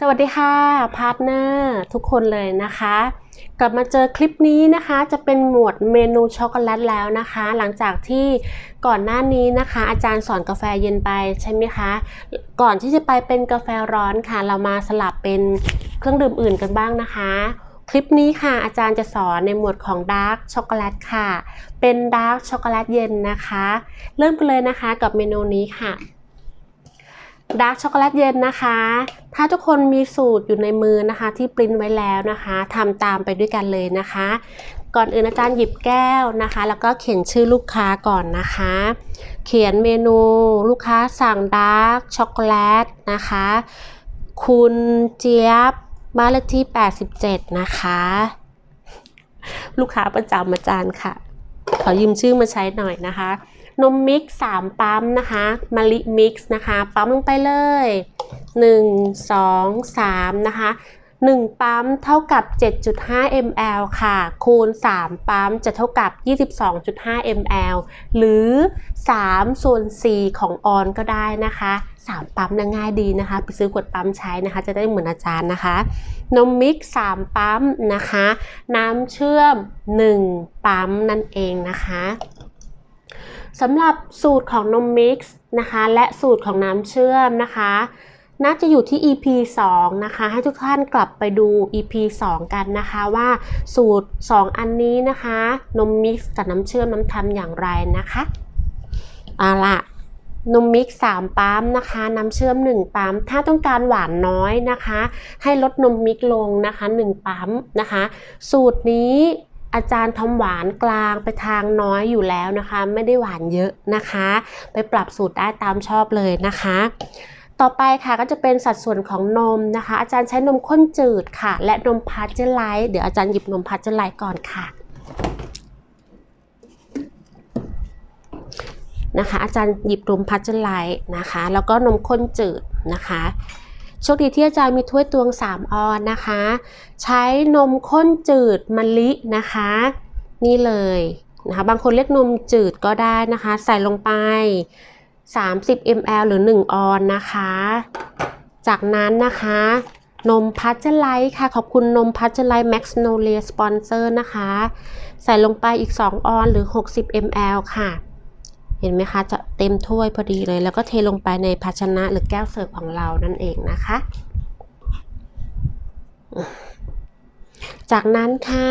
สวัสดีค่ะพาร์ทเนอร์ทุกคนเลยนะคะ กลับมาเจอคลิปนี้นะคะจะเป็นหมวดเมนูช็อกโกแลตแล้วนะคะ หลังจากที่ก่อนหน้านี้นะคะ อาจารย์สอนกาแฟเย็นไปใช่ไหมคะ ก่อนที่จะไปเป็นกาแฟร้อนค่ะ เรามาสลับเป็นเครื่องดื่มอื่นกันบ้างนะคะคลิปนี้ค่ะอาจารย์จะสอนในหมวดของดาร์กช็อกโกแลตค่ะ เป็นดาร์กช็อกโกแลตเย็นนะคะ เริ่มกันเลยนะคะกับเมนูนี้ค่ะ ดาร์กช็อกโกแลตเย็นนะคะ ถ้าทุกคนมีสูตรอยู่ในมือนะคะ ที่ปริ้นไว้แล้วนะคะทำตามไปด้วยกันเลยนะคะ ก่อนอื่นอาจารย์หยิบแก้วนะคะ แล้วก็เขียนชื่อลูกค้าก่อนนะคะ เขียนเมนูลูกค้าสั่งดาร์กช็อกโกแลตนะคะ คุณเจี๊ยบบ้านเลขที่ 87 นะคะ ลูกค้าประจำอาจารย์ค่ะ ขอยืมชื่อมาใช้หน่อยนะคะ นมมิกซ์3ปั๊มนะคะมะลิมิกซ์นะคะปั๊มลงไปเลย 1 2 3 นะคะ 1 ปั๊มเท่ากับ 7.5 ml ค่ะ คูณ 3 ปั๊มจะเท่ากับ 22.5 ml หรือ3ส่วน4ของออนก็ได้นะคะ3ปั๊มนะง่ายดีนะคะ ไปซื้อขวดปั๊มใช้นะคะ จะได้เหมือนอาจารย์นะคะ นมมิกซ์3ปั๊มนะคะ น้ำเชื่อม 1 ปั๊มนั่นเองนะคะ สำหรับสูตรของนมมิกซ์นะคะและสูตรของน้ำเชื่อมนะคะน่าจะอยู่ที่ EP 2 นะคะ ให้ทุกท่านกลับไปดู EP 2 กันนะคะว่าสูตร 2 อันนี้นะคะ นมมิกซ์กับน้ำเชื่อมน้ำทำอย่างไรนะคะเอาละนมมิกซ์3ปั๊มนะคะ น้ำเชื่อม 1 ปั๊ม ถ้าต้องการหวานน้อยนะคะ ให้ลดนมมิกลงนะคะ 1 ปั๊มนะคะ สูตรนี้ อาจารย์ทำหวานกลางไปทางน้อยอยู่แล้วนะคะ ไม่ได้หวานเยอะนะคะ ไปปรับสูตรได้ตามชอบเลยนะคะ ต่อไปค่ะก็จะเป็นสัดส่วนของนมนะคะ อาจารย์ใช้นมข้นจืดค่ะ และนมพาสเจอร์ไลท์เดี๋ยวอาจารย์หยิบนมพาสเจอร์ไลท์ก่อนค่ะนะคะ อาจารย์หยิบนมพาสเจอร์ไลท์นะคะ แล้วก็นมข้นจืดนะคะ โชคดีที่อาจารย์มีถ้วยตวง 3 ออนนะคะ ใช้นมข้นจืดมะลินะคะ นี่เลยนะคะบางคนเรียกนมจืดก็ได้นะคะ ใส่ลงไป 30 ml หรือ 1 ออนนะคะ จากนั้นนะคะ นมพัชเจอไลท์ค่ะ ขอบคุณนมพัชเจอไลท์แม็กซ์โนเลียสปอนเซอร์นะคะ ใส่ลงไปอีก 2 ออนหรือ 60 ml ค่ะ เห็นไหมคะจะเต็มถ้วยพอดีเลย แล้วก็เทลงไปในภาชนะหรือแก้วเสิร์ฟของเรานั่นเองนะคะ จากนั้นค่ะ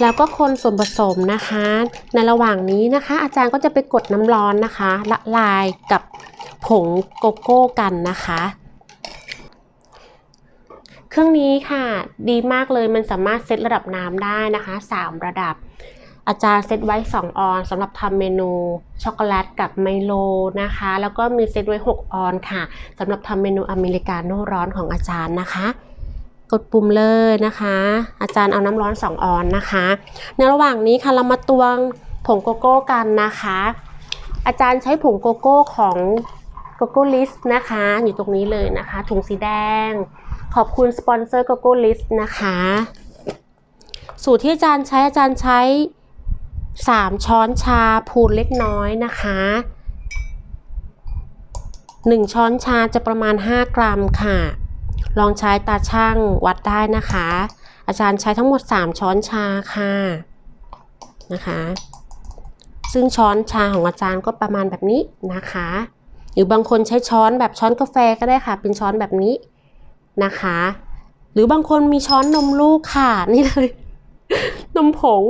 แล้วก็คนส่วนผสมนะคะ ในระหว่างนี้นะคะ อาจารย์ก็จะไปกดน้ำร้อนนะคะ ละลายกับผงโกโก้กันนะคะ เครื่องนี้ค่ะ ดีมากเลยมันสามารถเซตระดับน้ำได้นะคะ 3 ระดับ อาจารย์เซตไว้2ออนสำหรับทำเมนูช็อกโกแลตกับไมโลนะคะ แล้วก็มีเซตไว้ 6 ออนค่ะสำหรับทำเมนูอเมริกาโน่ร้อนของอาจารย์นะคะ กดปุ่มเลยนะคะ อาจารย์เอาน้ำร้อน 2 ออนนะคะ ในระหว่างนี้ค่ะเรามาตวงผงโกโก้กันนะคะ อาจารย์ใช้ผงโกโก้ของโกโก้ลิสนะคะ อยู่ตรงนี้เลยนะคะ ถุงสีแดง ขอบคุณสปอนเซอร์โกโก้ลิสนะคะ สูตรที่อาจารย์ใช้อาจารย์ใช้ 3 ช้อนชาพูนเล็กน้อยนะคะ 1 ช้อนชาจะประมาณ 5 กรัมค่ะ ลองใช้ตาช่างวัดได้นะคะ อาจารย์ใช้ทั้งหมด 3 ช้อนชาค่ะนะคะ ซึ่งช้อนชาของอาจารย์ก็ประมาณแบบนี้นะคะ หรือบางคนใช้ช้อนแบบช้อนกาแฟก็ได้ค่ะ เป็นช้อนแบบนี้นะคะ หรือบางคนมีช้อนนมลูกค่ะ นี่เลย นมผง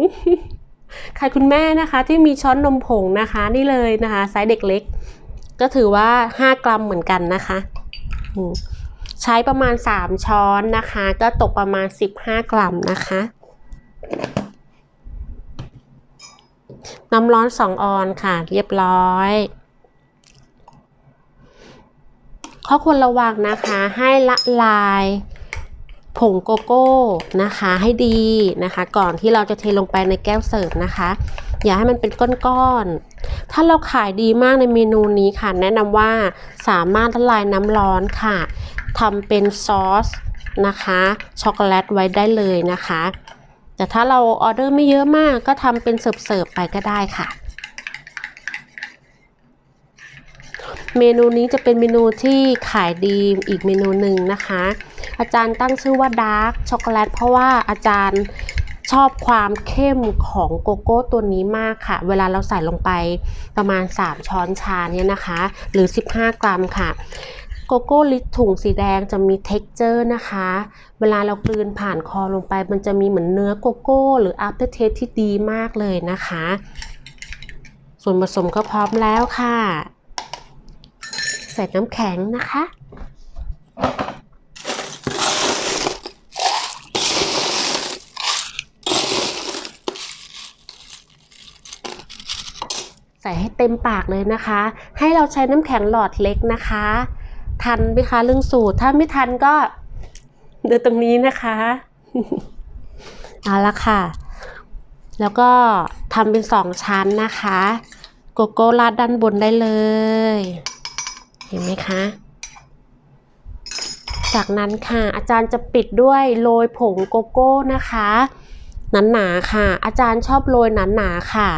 ใครคุณแม่นะคะที่มีช้อนนมผงนะคะนี่เลยนะคะไซส์เด็กเล็ก ก็ถือว่า 5 กรัมเหมือนกันนะคะใช้ประมาณ 3 ช้อนนะคะ ก็ตกประมาณ 15 กรัมนะคะน้ำร้อน 2 ออนค่ะ เรียบร้อยข้อควรระวังนะคะให้ละลาย ผงโกโก้นะคะให้ดีนะคะ ก่อนที่เราจะเทลงไปในแก้วเสิร์ฟนะคะ อย่าให้มันเป็นก้อนๆ ถ้าเราขายดีมากในเมนูนี้ค่ะ แนะนำว่าสามารถละลายน้ำร้อนค่ะทำเป็นซอสนะคะช็อกโกแลตไว้ได้เลยนะคะ แต่ถ้าเราออเดอร์ไม่เยอะมากก็ทำเป็นเสิร์ฟๆไปก็ได้ค่ะ เมนูนี้จะเป็นเมนูที่ขายดีอีกเมนูหนึ่งนะคะ อาจารย์ตั้งชื่อว่าดาร์กช็อกโกแลตเพราะว่าอาจารย์ชอบความเข้มของโกโก้ตัวนี้มากค่ะ เวลาเราใส่ลงไปประมาณ 3 ช้อนชาเนี่ยนะคะ หรือ 15 กรัมค่ะโกโก้ลิตรถุงสีแดงจะมี t e x t อร์นะคะ เวลาเรากลืนผ่านคอลงไป มันจะมีเหมือนเนื้อโกโก้ หรือ after taste ที่ดีมากเลยนะคะ ส่วนผสมก็พร้อมแล้วค่ะ ใส่น้ำแข็งนะคะ ใส่ให้เต็มปากเลยนะคะ ให้เราใช้น้ำแข็งหลอดเล็กนะคะ ทันไหมคะเรื่องสูตร ถ้าไม่ทันก็เดูตรงนี้นะคะเอาละค่ะ แล้วก็ทำเป็นสองชั้นนะคะ โกโก้ราดด้านบนได้เลย เห็นไหมคะ จากนั้นค่ะอาจารย์จะปิดด้วยโรยผงโกโก้นะคะหนาๆค่ะ อาจารย์ชอบโรยหนาๆค่ะ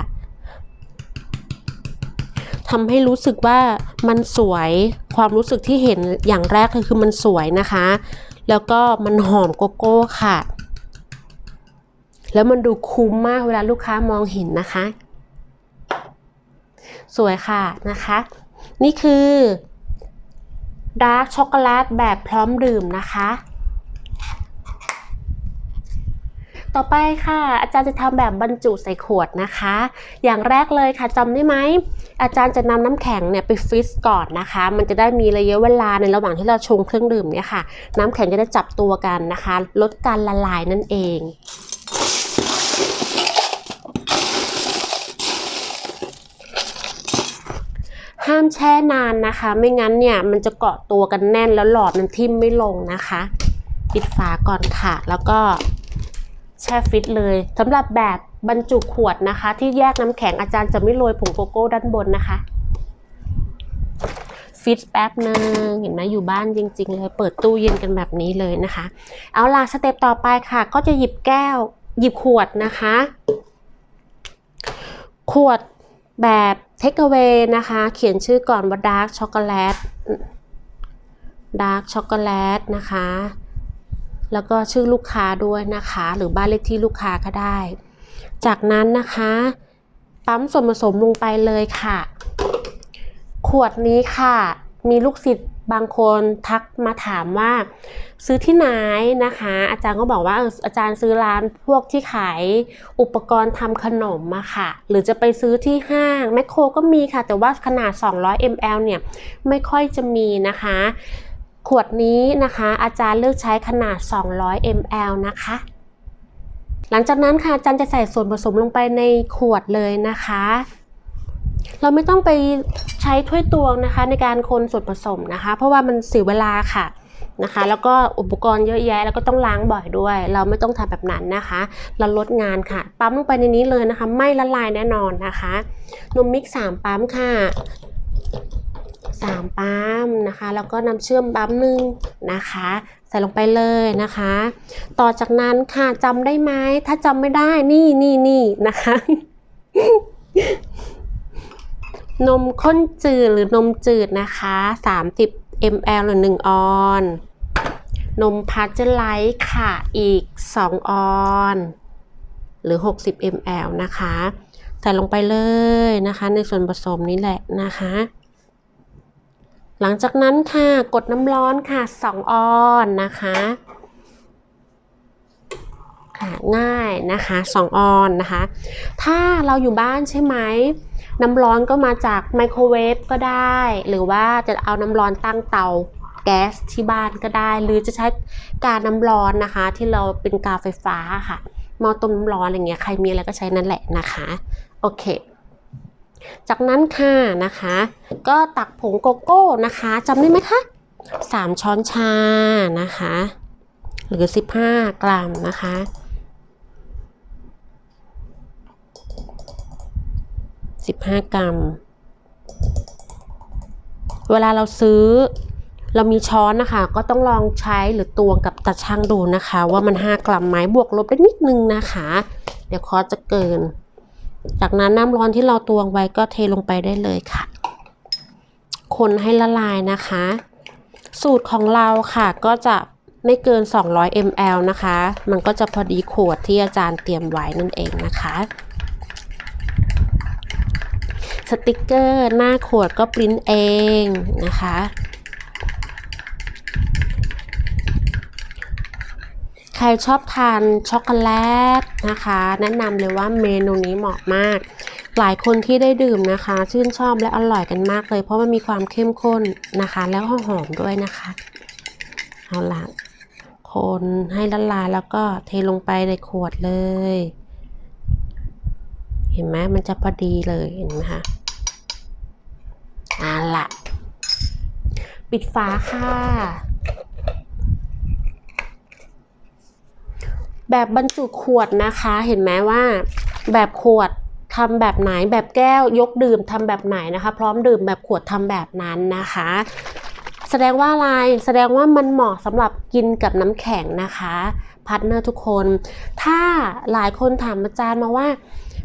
ทำให้รู้สึกว่ามันสวยความรู้สึกที่เห็นอย่างแรกเลยคือมันสวยนะคะ แล้วก็มันหอมโกโก้ค่ะ แล้วมันดูคุ้มมากเวลาลูกค้ามองเห็นนะคะ สวยค่ะนะคะ นี่คือ ดาร์กช็อกโกแลตแบบพร้อมดื่มนะคะ ต่อไปค่ะ อาจารย์จะทำแบบบรรจุใส่ขวดนะคะ อย่างแรกเลยค่ะจำได้ไหม อาจารย์จะนำน้ำแข็งเนี่ยไปฟรีซก่อนนะคะ มันจะได้มีระยะเวลาในระหว่างที่เราชงเครื่องดื่มเนี่ยค่ะ น้ำแข็งจะได้จับตัวกันนะคะ ลดการละลายนั่นเอง ห้ามแช่นานนะคะ ไม่งั้นเนี่ยมันจะเกาะตัวกันแน่นแล้วหลอดมันทิ่มไม่ลงนะคะ ปิดฝาก่อนค่ะ แล้วก็แช่ฟิตเลยสำหรับแบบบรรจุขวดนะคะ ที่แยกน้ำแข็งอาจารย์จะไม่โรยผงโกโก้ด้านบนนะคะ ฟิตแป๊บนึงเห็นไหมอยู่บ้านจริง ๆ เลย เปิดตู้เย็นกันแบบนี้เลยนะคะ เอาล่ะสเต็ปต่อไปค่ะ ก็จะหยิบแก้ว หยิบขวดนะคะ ขวดแบบ เทคเว a y นะคะ เขียนชื่อก่อนว่าดาร์กช็อกโกแลตดาร์กช็อกโกแลตนะคะ แล้วก็ชื่อลูกค้าด้วยนะคะ หรือบ้านเลขที่ลูกค้าก็ได้ จากนั้นนะคะ ปั๊มส่วนผสมลงไปเลยค่ะ ขวดนี้ค่ะ มีลูกศิษย์ บางคนทักมาถามว่า ซื้อที่ไหนนะคะ อาจารย์ก็บอกว่าอาจารย์ซื้อร้านพวกที่ขายอุปกรณ์ทำขนมมาค่ะ หรือจะไปซื้อที่ห้างแมคโครก็มีค่ะ แต่ว่าขนาด 200 ml เนี่ยไม่ค่อยจะมีนะคะขวดนี้นะคะ อาจารย์เลือกใช้ขนาด 200 ml นะคะ หลังจากนั้นค่ะอาจารย์จะใส่ส่วนผสมลงไปในขวดเลยนะคะ เราไม่ต้องไปใช้ถ้วยตวงนะคะ ในการคนส่วนผสมนะคะ เพราะว่ามันเสียเวลาค่ะนะคะ แล้วก็อุปกรณ์เยอะแยะแล้วก็ต้องล้างบ่อยด้วย เราไม่ต้องทำแบบนั้นนะคะ เราลดงานค่ะ ปั๊มลงไปในนี้เลยนะคะ ไม่ละลายแน่นอนนะคะนมมิกสามปั๊มค่ะสามปั๊มนะคะ แล้วก็น้ำเชื่อมปั๊มหนึ่งนะคะ ใส่ลงไปเลยนะคะ ต่อจากนั้นค่ะจำได้ไหมถ้าจำไม่ได้นี่นี่นี่นะคะ นมข้นจืดหรือนมจืดนะคะ 30 ml หรือ 1 ออน นมพาสเจอร์ไลท์ค่ะอีก 2 ออน หรือ 60 ml นะคะ ใส่ลงไปเลยนะคะ ในส่วนผสมนี้แหละนะคะ หลังจากนั้นค่ะกดน้ำร้อนค่ะ 2 ออนนะคะค่ะง่ายนะคะ 2 ออนนะคะ ถ้าเราอยู่บ้านใช่ไหม น้ำร้อนก็มาจากไมโครเวฟก็ได้ หรือว่าจะเอาน้ำร้อนตั้งเตาแก๊สที่บ้านก็ได้ หรือจะใช้กาน้ำร้อนนะคะ ที่เราเป็นกาไฟฟ้าค่ะหม้อต้มน้ำร้อนอะไรเงี้ยใครมีอะไรก็ใช้นั่นแหละนะคะโอเค จากนั้นค่ะนะคะ ก็ตักผงโกโก้นะคะจำได้ไหมคะ3 ช้อนชานะคะ หรือ 15 กรัมนะคะ 15 กรัม เวลาเราซื้อเรามีช้อนนะคะ ก็ต้องลองใช้หรือตวงกับตาช่างดูนะคะ ว่ามัน 5 กรัมไหมบวกลบได้นิดนึงนะคะ เดี๋ยวคอจะเกิน จากนั้นน้ำร้อนที่เราตวงไว้ก็เทลงไปได้เลยค่ะคคนให้ละลายนะคะ สูตรของเราค่ะก็จะไม่เกิน 200 ml นะคะ มันก็จะพอดีขวดที่อาจารย์เตรียมไว้นั่นเองนะคะ สติกเกอร์หน้าขวดก็ปริ้นเองนะคะ ใครชอบทานช็อกโกแลตนะคะ แนะนำเลยว่าเมนูนี้เหมาะมาก หลายคนที่ได้ดื่มนะคะ ชื่นชอบและอร่อยกันมากเลย เพราะมันมีความเข้มข้นนะคะ แล้วก็หอมด้วยนะคะ เอาละคนให้ละลายแล้วก็เทลงไปในขวดเลย เห็นไหมมันจะพอดีเลยเห็นไหมคะ เอาละปิดฝาค่ะ แบบบรรจุขวดนะคะ เห็นไหมว่า แบบขวดทำแบบไหนแบบแก้วยกดื่มทำแบบไหนนะคะ พร้อมดื่มแบบขวดทำแบบนั้นนะคะ แสดงว่าอะไรแสดงว่ามันเหมาะสำหรับกินกับน้ำแข็งนะคะพาร์ทเนอร์ทุกคน ถ้าหลายคนถามอาจารย์มาว่า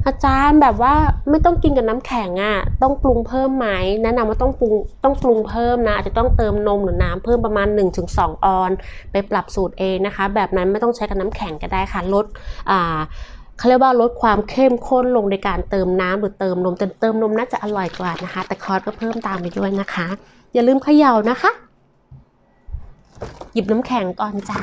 อาจารย์แบบว่าไม่ต้องกินกับน้ำแข็งอะ่ะต้องปรุงเพิ่มไหมแนะนำว่าต้องปรุงต้องปรุงเพิ่มนะอาจจะต้องเติมนมหรือน้ำเพิ่มประมาณ 1-2 ออน ไปปรับสูตรเองนะคะ แบบนั้นไม่ต้องใช้กับน้ำแข็งก็ได้ค่ะลดอ่าเขาเรียกว่าลดความเข้มข้นลงในการเติมน้ำหรือเติมนมแต่เติมนมน่าจะอร่อยกว่านะคะ แต่คอร์สก็เพิ่มตามไปด้วยนะคะ อย่าลืมเขย่านะคะ หยิบน้ำแข็งก่อนจ้ะ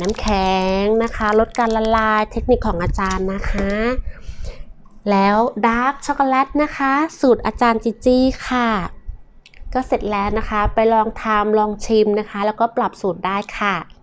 น้ำแข็งนะคะลดการละลายเทคนิคของอาจารย์นะคะ แล้วดาร์กช็อกโกแลตนะคะ สูตรอาจารย์จิจี้ค่ะ ก็เสร็จแล้วนะคะ ไปลองทำลองชิมนะคะ แล้วก็ปรับสูตรได้ค่ะ